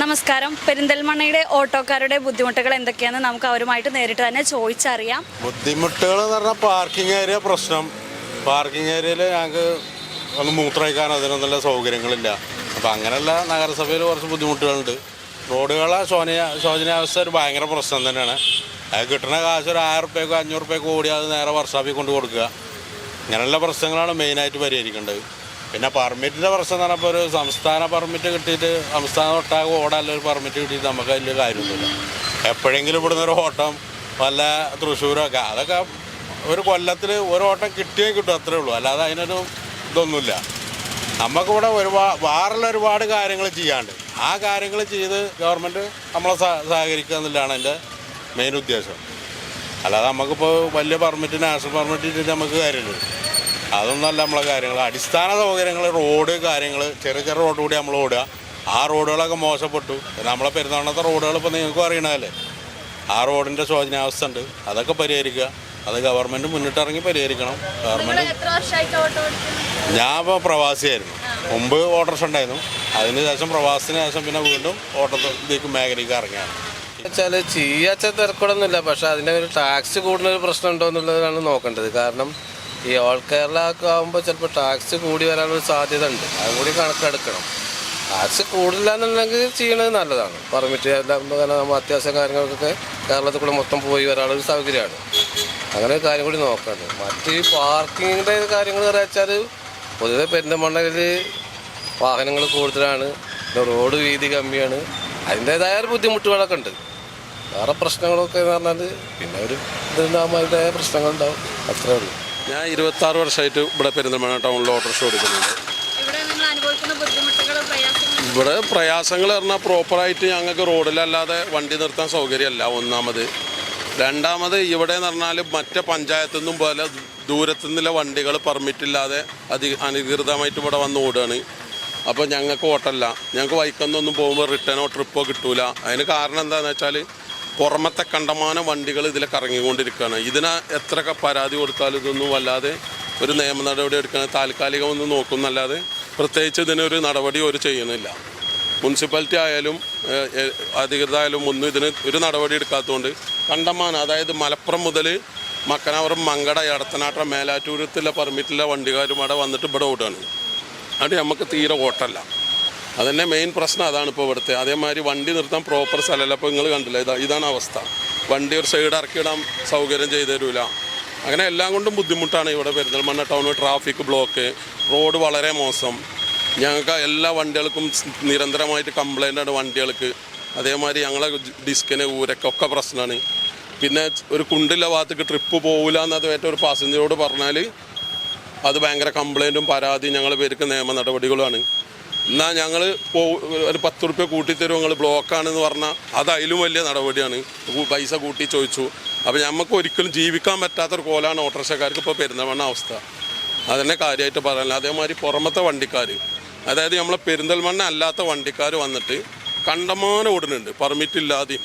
നമസ്കാരം. പെരിന്തൽമണ്ണയുടെ ഓട്ടോക്കാരുടെ ബുദ്ധിമുട്ടുകൾ എന്തൊക്കെയാണെന്ന് നമുക്ക് അവരുമായിട്ട് നേരിട്ട് തന്നെ ചോദിച്ചറിയാം. ബുദ്ധിമുട്ടുകൾ എന്ന് പറഞ്ഞാൽ പാർക്കിംഗ് ഏരിയ പ്രശ്നം. പാർക്കിംഗ് ഏരിയയിൽ ഞങ്ങൾക്ക് ഒന്ന് മൂത്രയിക്കാൻ അതിനൊന്നുള്ള സൗകര്യങ്ങളില്ല. അപ്പം അങ്ങനെയുള്ള നഗരസഭയിൽ കുറച്ച് ബുദ്ധിമുട്ടുകളുണ്ട്. റോഡുകളെ ശോചനീയ ശോചനീയാവസ്ഥ ഒരു ഭയങ്കര പ്രശ്നം തന്നെയാണ്. അത് കിട്ടുന്ന കാശ് ഒരു ആയിരം റുപ്യക്കോ അഞ്ഞൂറ് റുപ്യക്കോ ഓടി അത് നേരെ വർഷാപ്പിൽ കൊണ്ട് കൊടുക്കുക. ഇങ്ങനെയുള്ള പ്രശ്നങ്ങളാണ് മെയിനായിട്ട് പരിഹരിക്കേണ്ടത്. പിന്നെ പെർമിറ്റിന്റെ പ്രശ്നം എന്ന് പറഞ്ഞപ്പോൾ ഒരു സംസ്ഥാന പെർമിറ്റ് കിട്ടിയിട്ട് സംസ്ഥാനം ഒട്ടാകെ ഓടാനുള്ള ഒരു പെർമിറ്റ് കിട്ടിയിട്ട് നമുക്ക് വലിയ കാര്യമൊന്നുമില്ല. എപ്പോഴെങ്കിലും ഇവിടുന്ന് ഒരു ഓട്ടം വല്ല തൃശ്ശൂരൊക്കെ അതൊക്കെ ഒരു കൊല്ലത്തിൽ ഒരു ഓട്ടം കിട്ടിയേ കിട്ടും അത്രേ ഉള്ളൂ. അല്ലാതെ അതിനൊരു ഇതൊന്നുമില്ല. നമുക്കിവിടെ ഒരുപാട് വേറുള്ള ഒരുപാട് കാര്യങ്ങൾ ചെയ്യാണ്ട്. ആ കാര്യങ്ങൾ ചെയ്ത് ഗവൺമെന്റ് നമ്മളെ സഹ- സഹകരിക്കുക എന്നുള്ളതാണ് എന്റെ മെയിൻ ഉദ്ദേശം. അല്ലാതെ നമുക്കിപ്പോൾ വലിയ പെർമിറ്റ് നാഷണൽ പെർമിറ്റ് ഇട്ടിട്ട് നമുക്ക് കാര്യമില്ല. അതൊന്നല്ല നമ്മളെ കാര്യങ്ങൾ. അടിസ്ഥാന സൗകര്യങ്ങൾ റോഡ് കാര്യങ്ങൾ ചെറിയ ചെറിയ റോഡ് കൂടി നമ്മൾ ഓടുക. ആ റോഡുകളൊക്കെ മോശപ്പെട്ടു. നമ്മളെ പെരുന്നാളത്തെ റോഡുകൾ ഇപ്പോൾ നിങ്ങൾക്കും അറിയണതല്ലേ? ആ റോഡിന്റെ ശോചനാവസ്ഥ ഉണ്ട് അതൊക്കെ പരിഹരിക്കുക. അത് ഗവൺമെന്റ് മുന്നിട്ടിറങ്ങി പരിഹരിക്കണം. ഗവൺമെന്റ് ഞാൻ ഇപ്പോൾ പ്രവാസിയായിരുന്നു. മുമ്പ് ഓട്ടോറിക്ഷ ഉണ്ടായിരുന്നു. അതിന് ശേഷം പ്രവാസത്തിന് ശേഷം പിന്നെ വീണ്ടും ഓട്ടത്തിലേക്ക് മേഖലയ്ക്ക് ഇറങ്ങിയാണ് വെച്ചാൽ ചെയ്യാച്ച തിരക്കൊടൊന്നുമില്ല. പക്ഷേ അതിന്റെ ഒരു ടാക്സ് കൂടുന്ന ഒരു പ്രശ്നം ഉണ്ടോ എന്നുള്ളതാണ് നോക്കേണ്ടത്. കാരണം ഈ ഓൾ കേരള ആകുമ്പോൾ ചിലപ്പോൾ ടാക്സ് കൂടി വരാനൊരു സാധ്യത ഉണ്ട് അതും കൂടി കണക്കെടുക്കണം. ടാക്സ് കൂടില്ല എന്നുണ്ടെങ്കിൽ ചെയ്യണത് നല്ലതാണ്. പെർമിറ്റ് എല്ലാം നമ്മൾ അത്യാവശ്യ കാര്യങ്ങൾക്കൊക്കെ കേരളത്തിൽ കൂടെ മൊത്തം പോയി വരാനുള്ള ഒരു സൗകര്യമാണ്. അങ്ങനെ ഒരു കാര്യം കൂടി നോക്കണം. മറ്റ് ഈ പാർക്കിങ്ങിന്റെ കാര്യങ്ങൾ വെച്ചാൽ പൊതുവെ പെരിന്തമണ്ണയിൽ വാഹനങ്ങൾ കൂടുതലാണ്. റോഡ് വീതി കമ്മിയാണ്. അതിന്റേതായ ബുദ്ധിമുട്ടുകളൊക്കെ ഉണ്ട്. വേറെ പ്രശ്നങ്ങളൊക്കെ എന്ന് പറഞ്ഞാൽ പിന്നെ ഒരു ഇതുണ്ടാകുമ്പോൾ അതിന്റെതായ പ്രശ്നങ്ങളുണ്ടാവും. അത്രേ ഉള്ളൂ. ഞാൻ ഇരുപത്തി ആറ് വർഷമായിട്ട് ഇവിടെ പെരുന്തൽമണ്ണ ടൗണിൽ ഓട്ടോറിക്ഷ ഓടിക്കുന്നുണ്ട്. ഇവിടെ നിങ്ങൾ അനുഭവിക്കുന്ന ബുദ്ധിമുട്ടുകൾ പ്രയാസങ്ങൾ ഇവിടെ പ്രയാസങ്ങൾ പറഞ്ഞാൽ പ്രോപ്പറായിട്ട് ഞങ്ങൾക്ക് റോഡിലല്ലാതെ വണ്ടി നിർത്താൻ സൗകര്യമല്ല ഒന്നാമത്. രണ്ടാമത് ഇവിടെ എന്ന് പറഞ്ഞാൽ മറ്റേ പഞ്ചായത്തു നിന്നും പോലെ ദൂരത്തു നിന്നുള്ള വണ്ടികൾ പെർമിറ്റ് ഇല്ലാതെ അധി അനധികൃതമായിട്ട് ഇവിടെ വന്ന് ഓടുകയാണ്. അപ്പോൾ ഞങ്ങൾക്ക് ഓട്ടല്ല ഞങ്ങൾക്ക് വൈക്കൊന്നൊന്നും പോകുമ്പോൾ റിട്ടേണോ ട്രിപ്പോ കിട്ടൂല. അതിന് കാരണം എന്താണെന്ന് വെച്ചാൽ പുറമത്തെ കണ്ടമാന വണ്ടികൾ ഇതിൽ കറങ്ങിക്കൊണ്ടിരിക്കുകയാണ് ഇതിന് എത്രയൊക്കെ പരാതി കൊടുത്താലും ഇതൊന്നും വല്ലാതെ ഒരു നിയമ നടപടി എടുക്കാൻ താൽക്കാലികമൊന്നും നോക്കുന്നല്ലാതെ പ്രത്യേകിച്ച് ഇതിനൊരു നടപടി ഒരു ചെയ്യുന്നില്ല. മുനിസിപ്പാലിറ്റി ആയാലും അധികൃതരായാലും ഒന്നും ഇതിന് ഒരു നടപടി എടുക്കാത്തതുകൊണ്ട് കണ്ടമാനം അതായത് മലപ്പുറം മുതൽ മക്കനാവറും മങ്കട എടത്തനാട്ട മേലാറ്റൂരത്തിലെ പെർമിറ്റിലെ വണ്ടിക്കാരും അവിടെ വന്നിട്ട് ഇവിടെ ഓടുകയാണ്. അത് നമുക്ക് തീരെ ഓട്ടല്ല അതന്നെ മെയിൻ പ്രശ്നം അതാണ് ഇപ്പോൾ ഇവിടുത്തെ. അതേമാതിരി വണ്ടി നിർത്താൻ പ്രോപ്പർ സ്ഥലമല്ല. അപ്പോൾ നിങ്ങൾ കണ്ടില്ല? ഇതാ ഇതാണ് അവസ്ഥ. വണ്ടി ഒരു സൈഡ് ഇറക്കിയിടാൻ സൗകര്യം ചെയ്തു തരില്ല അങ്ങനെ എല്ലാം കൊണ്ടും ബുദ്ധിമുട്ടാണ് ഇവിടെ Perinthalmanna town traffic block road വളരെ മോശം. ഞങ്ങൾക്ക് എല്ലാ വണ്ടികൾക്കും നിരന്തരമായിട്ട് കംപ്ലൈന്റ് ആണ് വണ്ടികൾക്ക്. അതേമാതിരി ഞങ്ങളെ ഡിസ്കിന് ഊരക്കൊക്കെ പ്രശ്നമാണ് പിന്നെ ഒരു കുണ്ടില്ല ഭാഗത്തേക്ക് ട്രിപ്പ് പോകില്ല എന്നത് ഏറ്റവും ഒരു പാസഞ്ചറോട് പറഞ്ഞാൽ അത് ഭയങ്കര കംപ്ലൈന്റും പരാതിയും ഞങ്ങൾ പേർക്ക് നിയമ നടപടികളുമാണ്. എന്നാൽ ഞങ്ങൾ ഒരു പത്ത് റുപ്യ കൂട്ടിത്തരും നിങ്ങൾ ബ്ലോക്കാണെന്ന് പറഞ്ഞാൽ അത് അതിലും വലിയ നടപടിയാണ്. പൈസ കൂട്ടി ചോദിച്ചു. അപ്പോൾ നമുക്ക് ഒരിക്കലും ജീവിക്കാൻ പറ്റാത്തൊരു കോലാണ് ഓട്ടോറിക്ഷക്കാർക്ക് ഇപ്പോൾ പെരുന്തൽമണ്ണ അവസ്ഥ. അതന്നെ കാര്യമായിട്ട് പറയാനില്ല അതേമാതിരി പുറമത്തെ വണ്ടിക്കാർ അതായത് നമ്മളെ പെരിന്തൽമണ്ണ അല്ലാത്ത വണ്ടിക്കാർ വന്നിട്ട് കണ്ടമാനം ഓടുന്നുണ്ട്. പെർമിറ്റ് ഇല്ലാതെ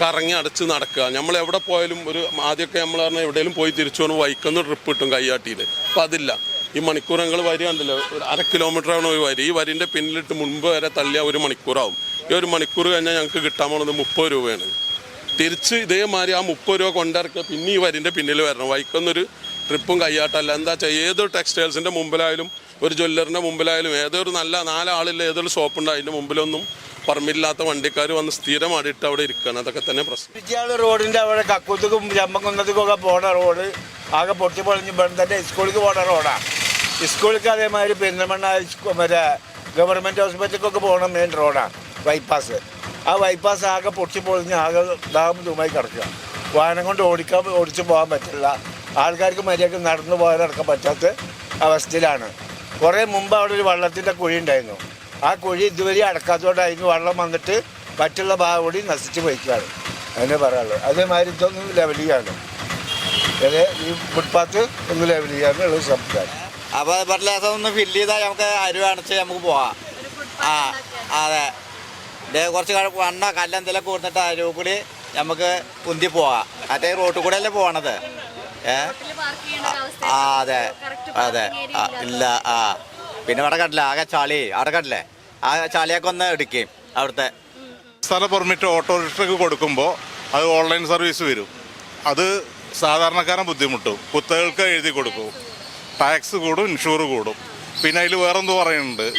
കറങ്ങി അടച്ച് നടക്കുക. നമ്മൾ എവിടെ പോയാലും ഒരു ആദ്യമൊക്കെ നമ്മൾ പറഞ്ഞാൽ എവിടെയെങ്കിലും പോയി തിരിച്ചു വന്ന് വൈക്കൊന്ന് ട്രിപ്പ് കിട്ടും കയ്യാട്ടിയിൽ അപ്പം അതില്ല. ഈ മണിക്കൂർ ഞങ്ങൾ വരി കണ്ടല്ലോ? ഒരു അര കിലോമീറ്റർ ആണ് ഒരു വരി. ഈ വരിന്റെ പിന്നിലിട്ട് മുൻപ് വരെ തള്ളിയാൽ ഒരു മണിക്കൂറാവും. ഈ ഒരു മണിക്കൂർ കഴിഞ്ഞാൽ ഞങ്ങൾക്ക് കിട്ടാൻ പോണത് മുപ്പത് രൂപയാണ്. തിരിച്ച് ഇതേമാതിരി ആ മുപ്പത് രൂപ കൊണ്ടിറക്കുക പിന്നെ ഈ വരിന്റെ പിന്നിൽ വരണം. വൈക്കൊന്നൊരു ട്രിപ്പും കയ്യാട്ടല്ല. എന്താ വെച്ചാൽ ഏതൊരു ടെക്സ്റ്റൈൽസിന്റെ മുമ്പിലായാലും ഒരു ജ്വല്ലറിന്റെ മുമ്പിലായാലും ഏതൊരു നല്ല നാലാളില്ല ഏതൊരു ഷോപ്പുണ്ട് അതിന്റെ മുമ്പിലൊന്നും പറമ്പില്ലാത്ത വണ്ടിക്കാർ വന്ന് സ്ഥിരമായിട്ട് അവിടെ ഇരിക്കുകയാണ് അതൊക്കെ തന്നെ പ്രശ്നം. വിദ്യാലയ റോഡിന്റെ അവിടെ കക്കുത്തുക്കും ചമ്മക്കുന്നതുക്കും ഒക്കെ പോണ റോഡ്. ആകെ പൊട്ടി പൊളിഞ്ഞ് ഇവിടെ തന്നെ പോണ റോഡാണ് സ്കൂളിലേക്ക് അതേമാതിരി പെരിന്തൽമണ്ണ മറ്റേ ഗവൺമെന്റ് ഹോസ്പിറ്റലിലേക്കൊക്കെ പോകണം മെയിൻ റോഡാണ് ബൈപ്പാസ് ആ ബൈപ്പാസ് ആകെ പൊട്ടി പൊളിഞ്ഞ് ആകെ ദാഹം ദൂമായി കിടക്കുക. വാഹനം കൊണ്ട് ഓടിക്കാൻ ഓടിച്ച് പോകാൻ പറ്റില്ല. ആൾക്കാർക്ക് മര്യാദയ്ക്ക് നടന്നു പോകാനടക്കാൻ പറ്റാത്ത അവസ്ഥയിലാണ്. കുറേ മുമ്പ് അവിടെ ഒരു വള്ളത്തിന്റെ കുഴി ഉണ്ടായിരുന്നു. ആ കുഴി ഇതുവരെ അടക്കാത്തതുകൊണ്ടായിരുന്നു വള്ളം വന്നിട്ട് മറ്റുള്ള ഭാഗം കൂടി നശിച്ച് പോയിക്കുകയാണ്. അതിനെ പറയാനുള്ളത്. അതേമാതിരി ഇതൊന്നും ലെവൽ ചെയ്യാണ് അതെ ഈ ഫുട്പാത്ത് ഒന്ന് ലെവൽ ചെയ്യാനുള്ള സംവിധാനം. അപ്പോൾ ഫെർട്ടിലൈസർ ഒന്ന് ഫില്ല് ചെയ്താൽ നമുക്ക് അരി അണച്ച് നമുക്ക് പോവാം. ആ അതെ. ഇതേ കുറച്ച് വണ്ണ കല്ലെന്തെങ്കിലും കൊടുത്തിട്ട് കൂടി നമുക്ക് ഉന്തി പോവാം. അതേ റോട്ടിൽ കൂടെ അല്ലേ പോകണത് ഏ? ആ അതെ. അതെ. ഇല്ല ആ. പിന്നെ അവിടെ കണ്ടില്ല ആകെ ചളി. അവിടെ കണ്ടില്ലേ? ആ ചളിയൊക്കെ ഒന്ന് എടുക്കുകയും അവിടുത്തെ. സ്ഥല പെർമിറ്റ് ഓട്ടോറിക്ഷയ്ക്ക് കൊടുക്കുമ്പോൾ അത് ഓൺലൈൻ സർവീസ് വരും. അത് സാധാരണക്കാരൻ ബുദ്ധിമുട്ടും. കുത്തകൾക്ക് എഴുതി കൊടുക്കും. ടാക്സ് കൂടും ഇൻഷൂർ കൂടും. പിന്നെ അതിൽ വേറെന്തോ പറയുന്നുണ്ട്.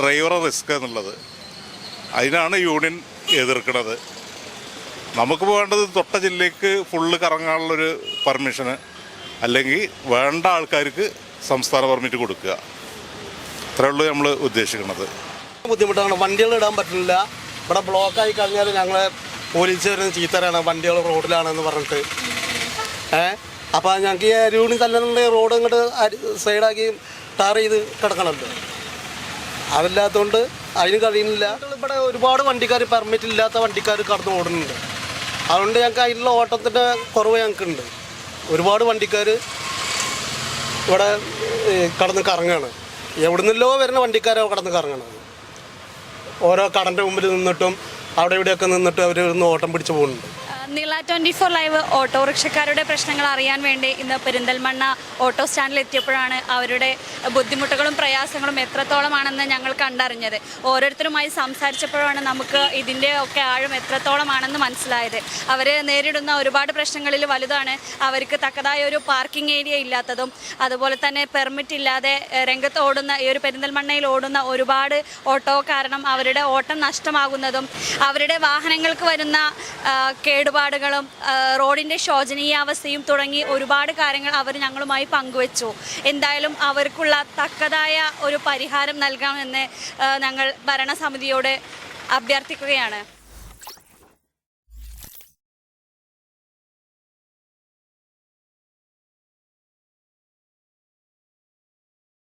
ഡ്രൈവർ റിസ്ക് എന്നുള്ളത്. അതിനാണ് യൂണിയൻ എതിർക്കുന്നത് നമുക്ക് വേണ്ടത് തൊട്ട ജില്ലയ്ക്ക് ഫുള്ള് കറങ്ങാനുള്ളൊരു പെർമിഷന് അല്ലെങ്കിൽ വേണ്ട ആൾക്കാർക്ക് സംസ്ഥാന പെർമിറ്റ് കൊടുക്കുക. അത്രേ ഉള്ളൂ നമ്മൾ ഉദ്ദേശിക്കുന്നത് ബുദ്ധിമുട്ടാണ്. വണ്ടികൾ ഇടാൻ പറ്റില്ല. ഇവിടെ ബ്ലോക്ക് ആയി കഴിഞ്ഞാൽ ഞങ്ങളെ പോലീസ് വരുന്ന ചീത്തരാണ്. വണ്ടികൾ റോഡിലാണെന്ന് പറഞ്ഞിട്ട്. ഏ? അപ്പോൾ ഞങ്ങൾക്ക് ഈ അരൂണി തല്ലുന്നുണ്ടെങ്കിൽ റോഡ് ഇങ്ങോട്ട് സൈഡാക്കി ടാർ ചെയ്ത് കിടക്കണമല്ലോ അതില്ലാത്തതുകൊണ്ട് അതിന് കഴിയുന്നില്ല. ഇവിടെ ഒരുപാട് വണ്ടിക്കാർ പെർമിറ്റ് ഇല്ലാത്ത വണ്ടിക്കാർ കടന്നു ഓടുന്നുണ്ട്. അതുകൊണ്ട് ഞങ്ങൾക്ക് അതിനുള്ള ഓട്ടത്തിന്റെ കുറവ് ഞങ്ങൾക്കുണ്ട് ഒരുപാട് വണ്ടിക്കാർ ഇവിടെ കടന്ന് കറങ്ങുകയാണ് എവിടുന്നല്ലോ വരുന്ന വണ്ടിക്കാരോ കടന്ന് കറങ്ങണം ഓരോ കടന്റെ മുമ്പിൽ നിന്നിട്ടും അവിടെ ഇവിടെയൊക്കെ നിന്നിട്ട് അവർ ഓട്ടം പിടിച്ച് പോകുന്നുണ്ട്. നില ട്വന്റി ഫോർ ലൈവ് ഓട്ടോറിക്ഷക്കാരുടെ പ്രശ്നങ്ങൾ അറിയാൻ വേണ്ടി ഇന്ന് പെരിന്തൽമണ്ണ ഓട്ടോ സ്റ്റാൻഡിൽ എത്തിയപ്പോഴാണ് അവരുടെ ബുദ്ധിമുട്ടുകളും പ്രയാസങ്ങളും എത്രത്തോളമാണെന്ന് ഞങ്ങൾ കണ്ടറിഞ്ഞത്. ഓരോരുത്തരുമായി സംസാരിച്ചപ്പോഴാണ് നമുക്ക് ഇതിന്റെ ഒക്കെ ആഴം എത്രത്തോളമാണെന്ന് മനസ്സിലായത്. അവർ നേരിടുന്ന ഒരുപാട് പ്രശ്നങ്ങളിൽ വലുതാണ്. അവർക്ക് തക്കതായ ഒരു പാർക്കിംഗ് ഏരിയ ഇല്ലാത്തതും അതുപോലെ തന്നെ പെർമിറ്റ് ഇല്ലാതെ രംഗത്ത് ഓടുന്ന ഈ ഒരു പെരിന്തൽമണ്ണയിൽ ഓടുന്ന ഒരുപാട് ഓട്ടോ കാരണം അവരുടെ ഓട്ടം നഷ്ടമാകുന്നതും അവരുടെ വാഹനങ്ങൾക്ക് വരുന്ന ആ, കേടുപാടുകളും ആ, റോഡിന്റെ ശോചനീയാവസ്ഥയും തുടങ്ങി ഒരുപാട് കാര്യങ്ങൾ അവർ ഞങ്ങളുമായി പങ്കുവച്ചു. എന്തായാലും അവർക്കുള്ള തക്കതായ ഒരു പരിഹാരം നൽകാമെന്ന് ഞങ്ങൾ ഭരണസമിതിയോട് അഭ്യർത്ഥിക്കുകയാണ്.